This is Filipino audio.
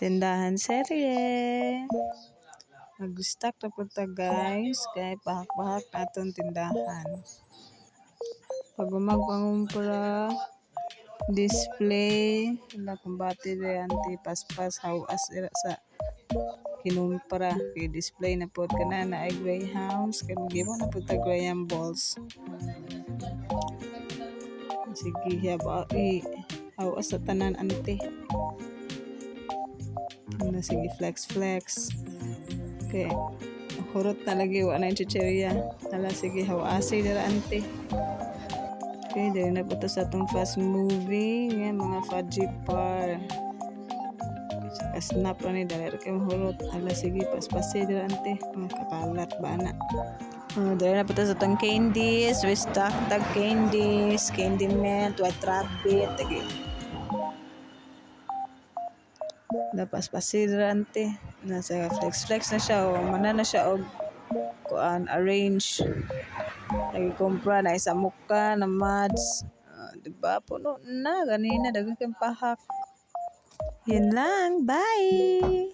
Tindahan serye. Mag-stock na po ta guys. Kaya pahak-pahak na itong tindahan. Pag umagpangumpra, display, wala kong battery, anti paspas, hawas ira sa kinumpra. Kaya display na po ka na na ay greyhounds. Kaya mag na po ta graham balls. Sige, haba, i, hawas sa tanan ante. Ano, sige, flex flex. Okay. Hurot na lagi, wa na yung chicheria. Hala, sige, hawasi dira ante. Okay, dahil na po to sa itong fast moving. Yan, mga fudgy par. Saka snap na ni, dahil kayo hurot. Hala, sige, paspasi dira ante. Mga kakalat ba na. Oh, dahil na po to sa itong candies. We stock tag candies. Candy mint, white rabbit. Tagi. Dapas pasirante. Nasa flex flex na siya. O, mana na siya. O, kuan, arrange. Lagi kumpra na isa muka na mads. Uh, diba? Puno na. Ganina. Dagang kang pahak. Yan lang. Bye!